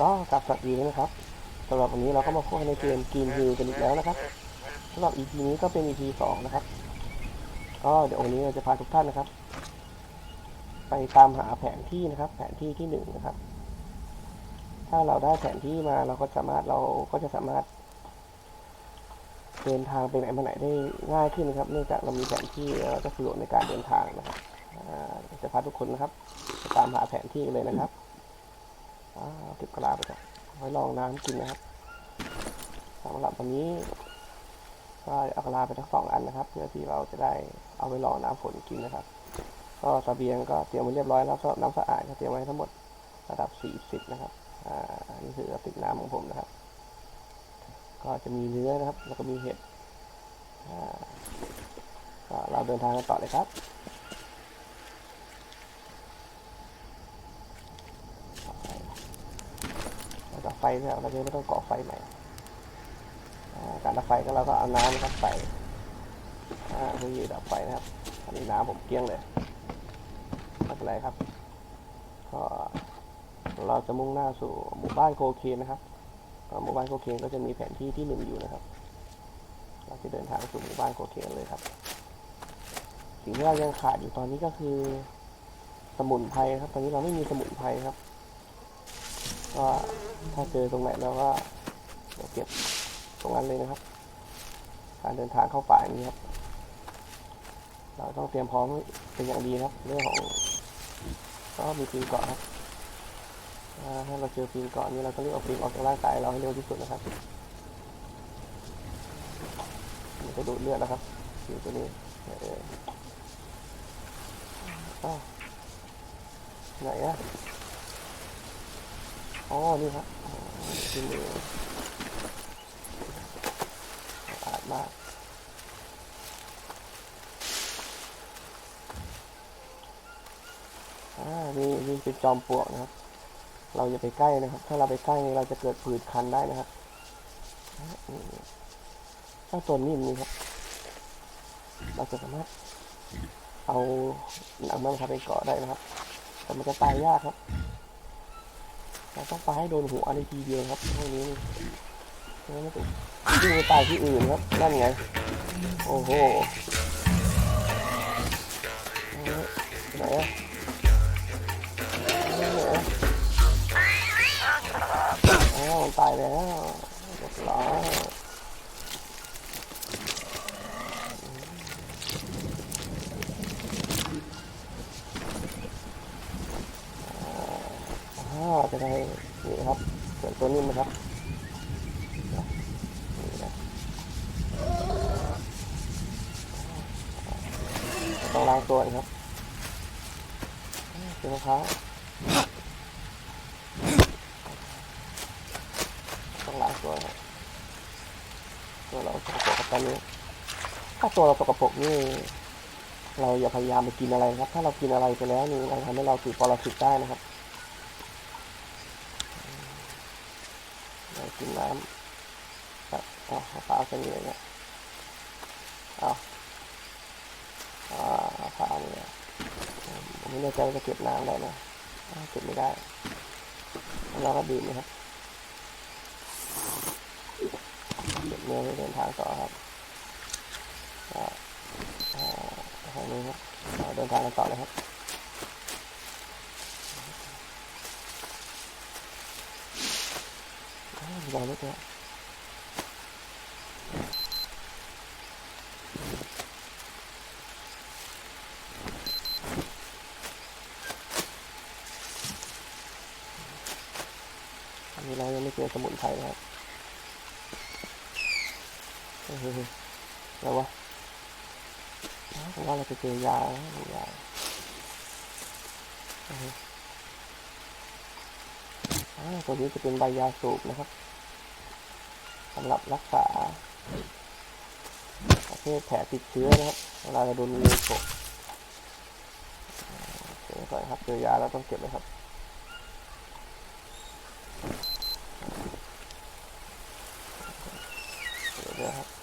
ก็กลับสวัสดีนะครับสำหรับวันนี้เราก็มาพบกันในเกมกินฮิวกันอีกแล้วนะครับสำหรับ EP นี้ก็เป็น EP สองนะครับ ก็เดี๋ยววันนี้เราจะพาทุกท่านนะครับ ไปตามหาแผนที่นะครับ แผนที่ที่หนึ่งนะครับ ถ้าเราได้แผนที่มาเราก็สามารถเราก็จะสามารถ เดินทางไปไหนมาไหนได้ง่ายขึ้นนะครับ เนื่องจากเรามีแผนที่เราจะสะดวกในการเดินทางนะครับจะพาทุกคนนะครับ ตามหาแผนที่กันเลยนะครับ อ่าเก็บกระลาไปก่อนไว้ลองน้ำกินนะครับสำหรับวันนี้ก็เอากระลาไปทั้งสองอันนะครับ เพื่อที่เราจะได้เอาไปลองน้ำฝนกินนะครับ ก็สเสบียงก็เตรียมไว้เรียบร้อยแล้วสำหรับน้ำสะอาดก็เตรียมไว้ทั้งหมดระดับ 40 นะครับ อ่านนี่คือกระติกน้ำของผมนะครับ ก็จะมีเนื้อนะครับ แล้วก็มีเห็ด อ่าก็เราเดินทางกันต่อเลยครับ เราดับ ไฟเนี่ยเราจะไม่ต้องก่อไฟใหม่การดับไฟก็เราก็เอาน้ำนะครับใส่เพื่อที่จะดับไฟนะครับอันนี้น้ำผมเกลี้ยงเลยไม่เป็นไรครับก็เราจะมุ่งหน้าสู่หมู่บ้านโคเคนนะครับหมู่บ้านโคเคนก็จะมีแผนที่ที่หนึ่งอยู่นะครับ เราจะเดินทางสู่หมู่บ้านโคเคนเลยครับสิ่งที่เรายังขาดอยู่ตอนนี้ก็คือ สมุนไพรครับ ตอนนี้เราไม่มีสมุนไพรครับ ก็ถ้าเจอตรงไหนเราก็เดี๋ยวเก็บตรงนั้นเลยนะครับ การเดินทางเข้าป่าอย่างนี้ครับ เราต้องเตรียมพร้อมเป็นอย่างดีครับ เรื่องของก็มีปีนเกาะครับถ้าเราเจอปีนเกาะนี้เราก็รีบเอาปีนออกจากร่างกายเราให้เร็วที่สุดนะครับมันจะดูดเลือดแล้วครับปีนตัวนี้เอออ้าวไหนอะ อ๋อ นี่ครับอ๋อที่มือสะอาดมากอ่านี่นี่เป็นจอมปลวกนะครับ เราอย่าไปใกล้นะครับ ถ้าเราไปใกล้เราจะเกิดผื่นคันได้นะครับอืมถ้าตัวนิ่มนี่ครับ เราจะสามารถเอาหนังมันครับไปเกาะได้นะครับ แต่มันจะตายยากครับ เราต้องไปให้โดนหัวในทีเดียวครับพวกนี้นี่ไม่ถูกที่ตายที่อื่นครับนั่นไงโอ้โหไหนอะไหนอะอ้าวมันตายแล้วเรียบร้อยอ่าจะได้นี่ครับส่ว นตัวนิ่มนะครับต้องล้างตัวนะครับเจอมะพร้าวต้องล้างตัวตัวเราสกปรกกับตอนนี้ถ้าตัวเราสกปรกนี่เราอย่าพยายามไปกินอะไรครับ ถ้าเรากินอะไรไปแล้วนี่มันทำให้เราติดปรสิตได้นะครับ เรา กินน้ำครับเอามะพร้าวแค่นี้เลยเนี่ยเอาอ่าผ้าเนี่ยผมไม่แน่ใจว่าจะเก็บน้ำได้ไหมเก็บไม่ได้เราก็ดื่มนะครับเก็บเนื้อไว้เดินทางต่อครับอ่าอ่าทางนี้ครับอ่าเดินทางกันต่อเลยครับ อ่าเราไม่เจออันนี้เรายังไม่เจอสมุนไพรนะครับเฮ้ยแล้ววะผมว่าเราจะเจอยานะยาเฮ้ยาตัวนี้จะเป็นใบยาสูบนะครับำหรับรักษาประเภทแผลติดเชื้อนะครับ เวลาเราโดนงูฉกอ่าเก็บไว้ก่อนครับเจอยาแล้วต้องเก็บไว้ครับ เดี๋ยวนะครับ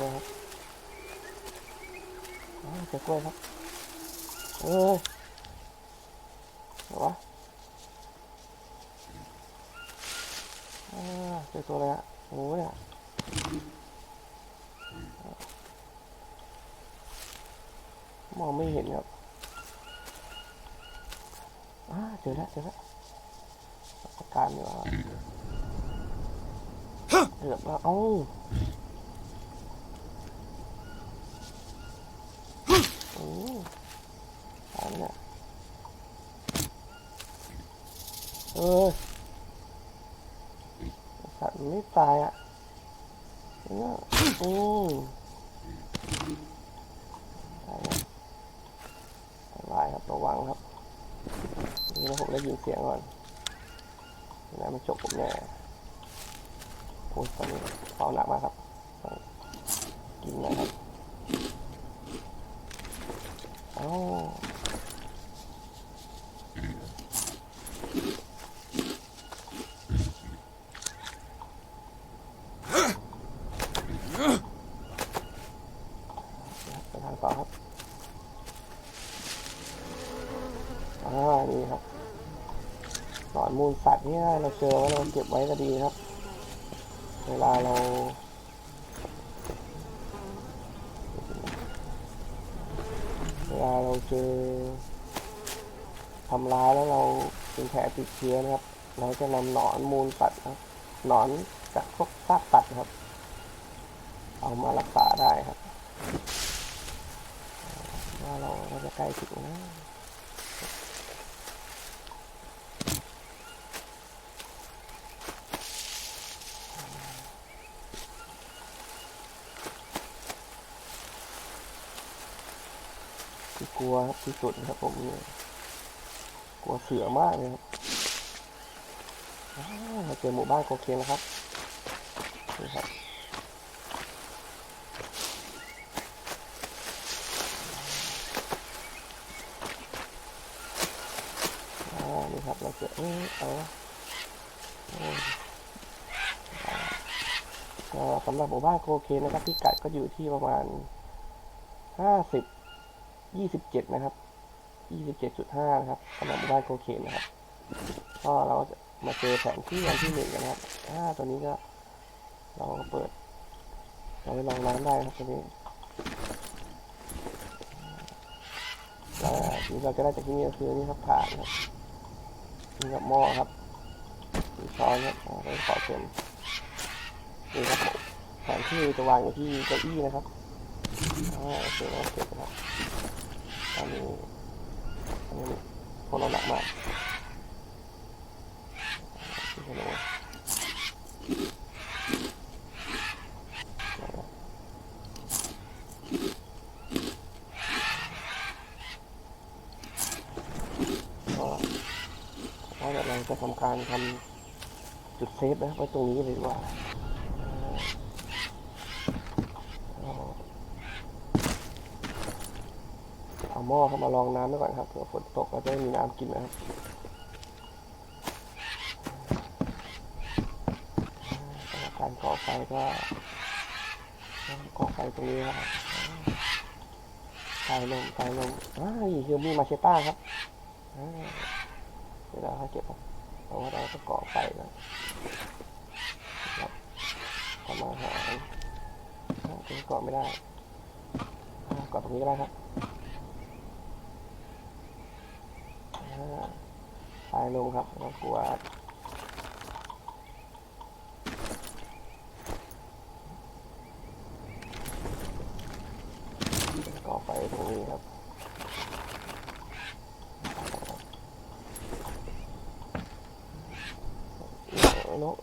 ได้เลยครับอ๋อเจอกล้วยครับเอ้ยเหรอวะอ่าเจอตัวอะไรอะโอ้ยอะมองไม่เห็นครับอ่าเจอแล้วเจอแล้วประการดีกว่าเกือบแล้วเอ้าโอ้ตายแล้วเนี่ย เออสัตว์ไม่ตายอะเนี่ยอืมตายแล้วอันตายครับระวังครับ นี่นะผมได้ยินเสียงก่อนนะมันจบผมแน่โอ้ยตอนนี้เฝ้าหนักมากครับ กินนะครับ เอ้า ไปทางต่อครับอ่านี่ครับหนอนมูลสัตว์เนี่ยเราเจอเราเก็บไว้ก็ดีครับ เวลาเราเวลาเราเจอทำร้ายแล้วเราเป็นแผลติดเชื้อนะครับ เราจะนำหนอนมูลสัตว์นะครับหนอนจากพวกซากสัตว์ครับ เอามารักษาได้ครับ ว่าเราเราจะใกล้ถึงนะที่กลัวครับที่สุดนะครับผมเนี่ยกลัวเสือมากเลยครับอ้าเราเจอหมู่บ้านโคเคนแล้วครับนี่ครับอ่านี่ ครับเราเจอเอ้ยเอาละโอ้ก็สำหรับหมู่บ้านโคเคนนะครับพิกัดก็อยู่ที่ประมาณห้าสิบยี่สิบเจ็ดนะครับยี่สิบเจ็ดจุดห้านะครับสำหรับหมู่บ้านโคเคนนะครับก็เราจะมาเจอแผนที่วันที่หนึ่งกันะครับอ่าตัวนี้ก็ เราก็เปิด เราไปลองน้ำได้นะครับตัวนี้แล้วสิ่งที่เราจะได้จากที่นี่ก็คือนี่ครับถ่านครับ นี่ครับหม้อครับมีช้อนครับอ่าไปขอเค็มนี่ครับแผนที่จะวางอยู่ที่เก้าอี้นะครับโอเคโอเคครับตอนนี้อันนี้พวกเราหนักมากที่จะลงก็ว่าเดี๋ยวเรา จะทำการทำจุดเซฟนะครับไว้ตรงนี้เลยว่าเอาหม้อเข้ามาลองน้ำไว้ก่อนครับเผื่อฝนตกเราจะได้มีน้ำกินนะครับการก่อไฟก็ก่อไฟตรงนี้ครับไฟลมไฟลมอ่านี่คือมีมาเชต้าครับเดี๋ยวเราเขาเก็บครับ เราะว่าเราจะก่อไฟแล้วครับทำอาหารอ่าตรงนี้ก่อไม่ได้เกาก่อตรงนี้ก็ได้ครับตายลงครับเรากลัวก่อไฟตรงนี้ครับนก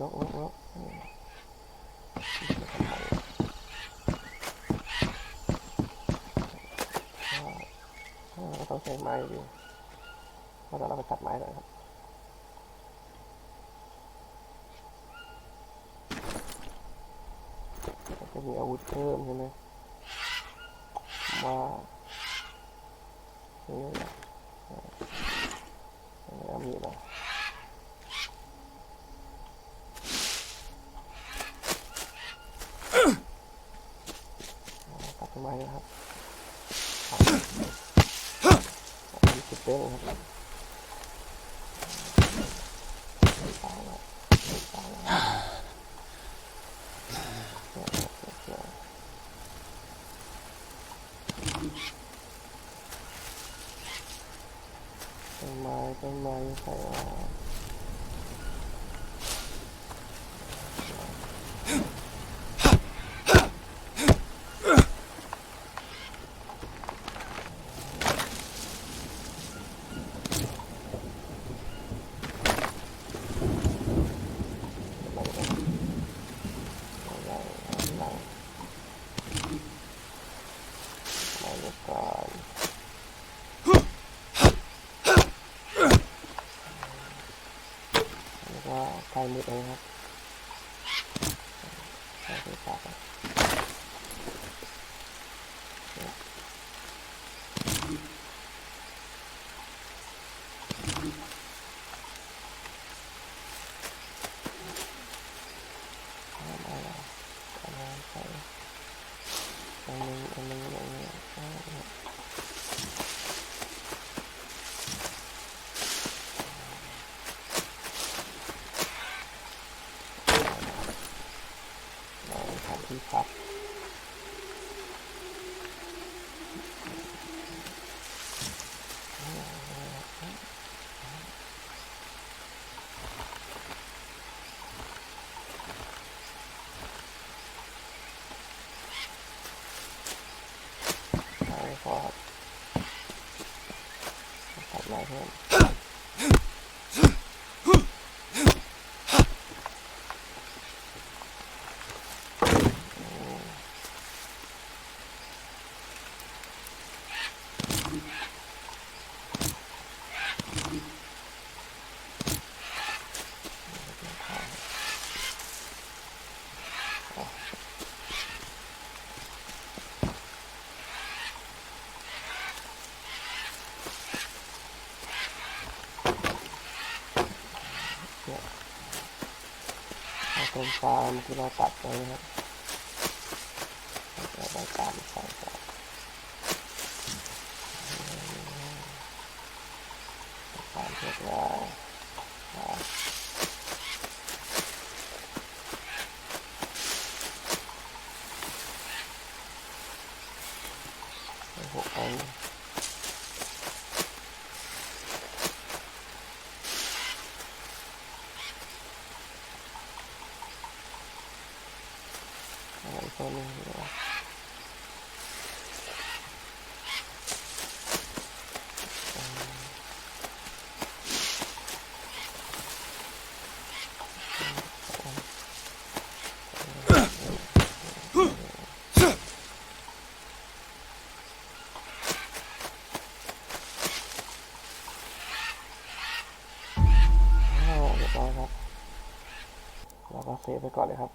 นกนกนก ต้องใช้ไม้ดีเราะเราไปตัดไม้เลยครับจะมีอาวุธเพิ่มใช่ไหมว่าอย่างนี้แหละแล้วมีเหรอ ไม้นะครับ ครับมีจุดเด้งครับตายแล้วตายแล้วเดี๋ยวเดี๋ยวเดี๋ยวต้นไม้ต้นไม้ใส่มาอะไรนะอะไรอะไรอะไรมาก่อนแล้ วก็ใกล้มืดเล้วนะครับใส่ไปปากนะอะไรอะไรอะไรใส่อันนึงอันนึงอันนึงอันนึง เราทำที่พักไม่พอครับ ตั ชาต้นปาล์มที่เราตัดไปนะครับเราได้ตามใส่ก่อนปาล์มเสร็จแล้วอ่าให้หกอัน อะไรตัวหนึงเดี๋ยวอ้าวครับเราก็เซฟไปก่อนเลยครับ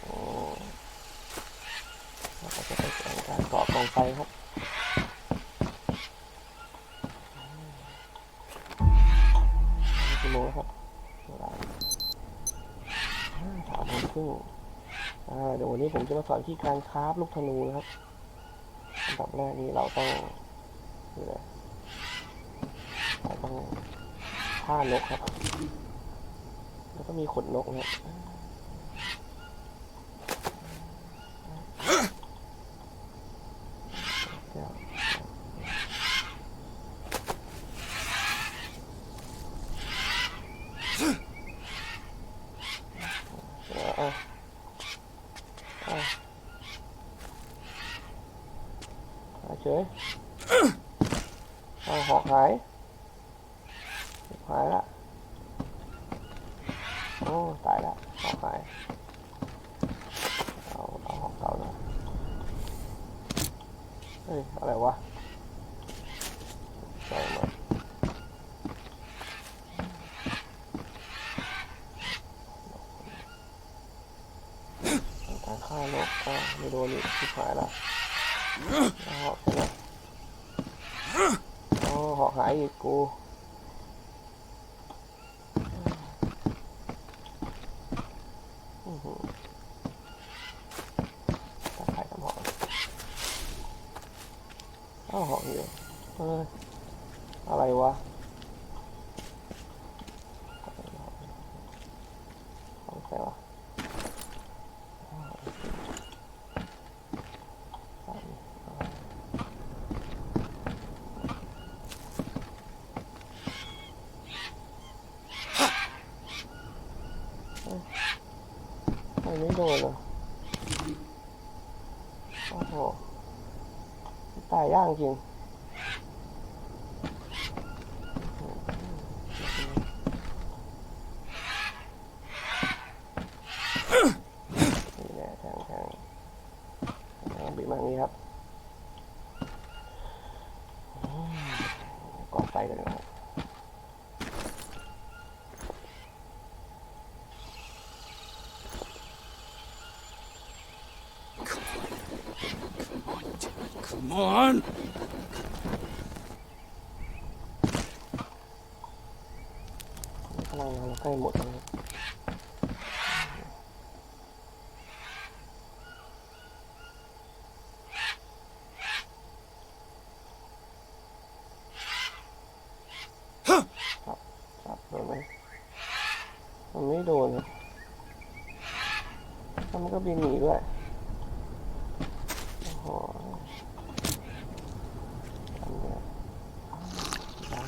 โอ้ เราจะไปการก่อกองไฟครับนี่กี่โม้ครับเวลาห้าสามโมงครึ่งอ่าเดี๋ยววันนี้ผมจะมาสอนที่การคราฟลูกธนูนะครับอันดับแรกนี้เราต้องนี่เลยเราต้องฆ่านกครับ แล้วก็มีขนนกนะครับ แก้ว เอาเอาเอเอาเฉยเอาหอกหายหายละโอ้ตายละหอกหายเอาเอาหอกเก่าหน่อย เฮ้ย อะไรวะใส่มาการฆ่านกอะไม่โดนนี่ ชิบหายละเอาหอกใช่ไหมโอ้หอกหายอีกกูอื้อหือตาไข่กับหอก โหเหี้ยเฮ้ยอะไรวะของใครวะ ไม่ไม่โดนเลยโอ้โหตายยากจริงนี่แหละแทงแทงเอาบีบมาอย่างนี้ครับอืมก่อไฟกันนะครับ Come on! พลังงานเราใกล้หมดแล้วครับครับครับโดนไหมมันไม่โดนครับแล้วมันก็บินหนีด้วย โอ้โหทำเนี่ยได้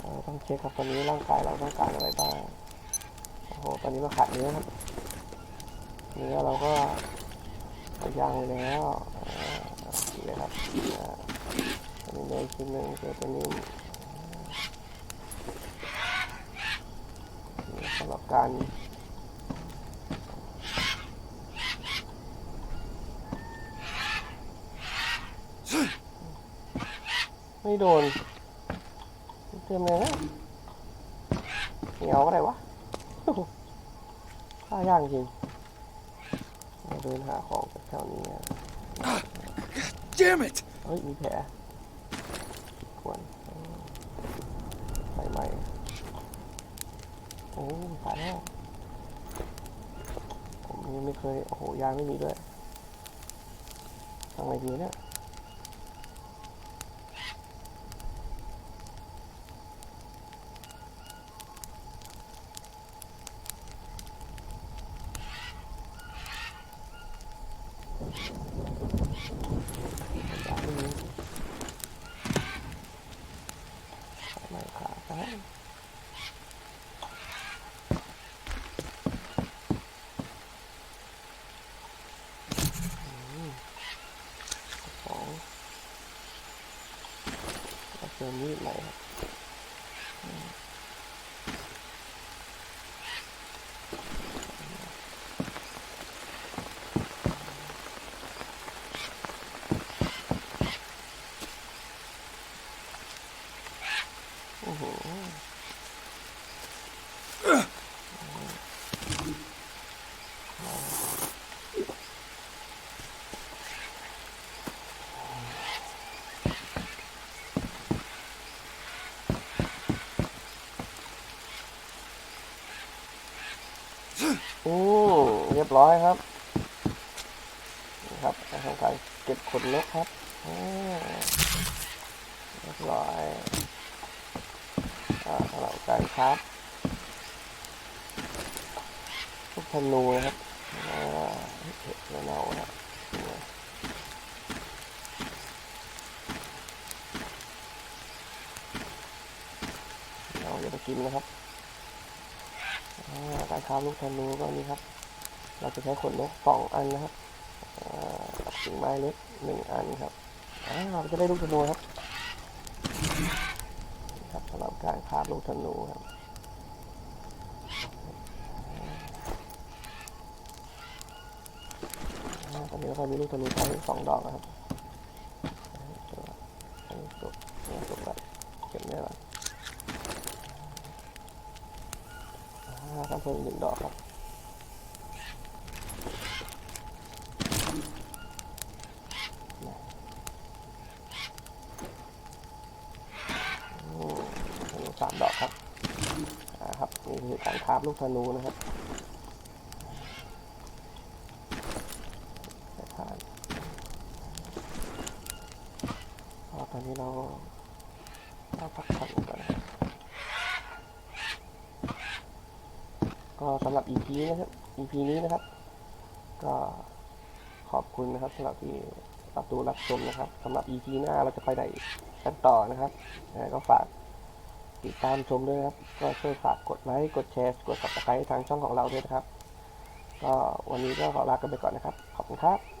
เรา ต้องเช็คครับตอนนี้ร่างกายเราต้องการอะไรบ้าง โอ้โห ตอนนี้เราขาดเนื้อครับ เนื้อเราก็ย่างไปแล้วอ่าดีเลยครับอ่าตอนนี้เนื้อชิ้นหนึ่งเจอตัวนี้นี่สำหรับการไม่โดน เต็มเลยนะเหนียวอะไรวะข้ายากจริงเราเดินหาของจากแถวนี้นะ Damn it! เฮ้ยมีแผลควรเออใส่ใหม่โอ้สายแล้วผมยังไม่เคย โอ้โหยางไม่มีด้วยทำไงดีเนี่ยยางไม่มีใส่ใหม่ขาดนะอืมสองแล้วเจอมีดใหม่ครับอืมโอ้โห อืมเรียบร้อยครับนี่ครับการทำการเก็บขนนกครับเรียบร้อยอ่าสำหรับการครับลูกธนูนะครับเห็ดเน่าๆนะครับเราจะไปกินนะครับ การค้าลูกธนูก็นี่ครับ เราจะใช้ขนนกสองอันนะครับอ่ากับกิ่งไม้เล็กหนึ่งอันครับเราจะได้ลูกธนูครับครับสำหรับการคาบลูกธนูครับตอนนี้เราก็มีลูกธนูใช้สองดอกนะครับอันนี้จบอันนี้จบแล้วเก็บได้แล้วอ่า ครับเพิ่มหนึ่งดอกครับอืมธนูสามดอกครับนี่คือ่ารคาบลูกธนูนะครับผ่านตอนนี้เราพักผ่อนก่อนนะครับก็สำหรับ EP นะครับ EP นี้นะครับ ก็ขอบคุณนะครับสำหรับที่รับดูรับชมนะครับสำหรับ EP หน้าเราจะไปไหนกันต่อนะครับก็ฝากติดตามชมด้วยนะครับ ก็ช่วยฝากกดไลค์กดแชร์กด subscribe ทางช่องของเราด้วยนะครับ ก็วันนี้ก็ขอลากันไปก่อนนะครับ ขอบคุณครับ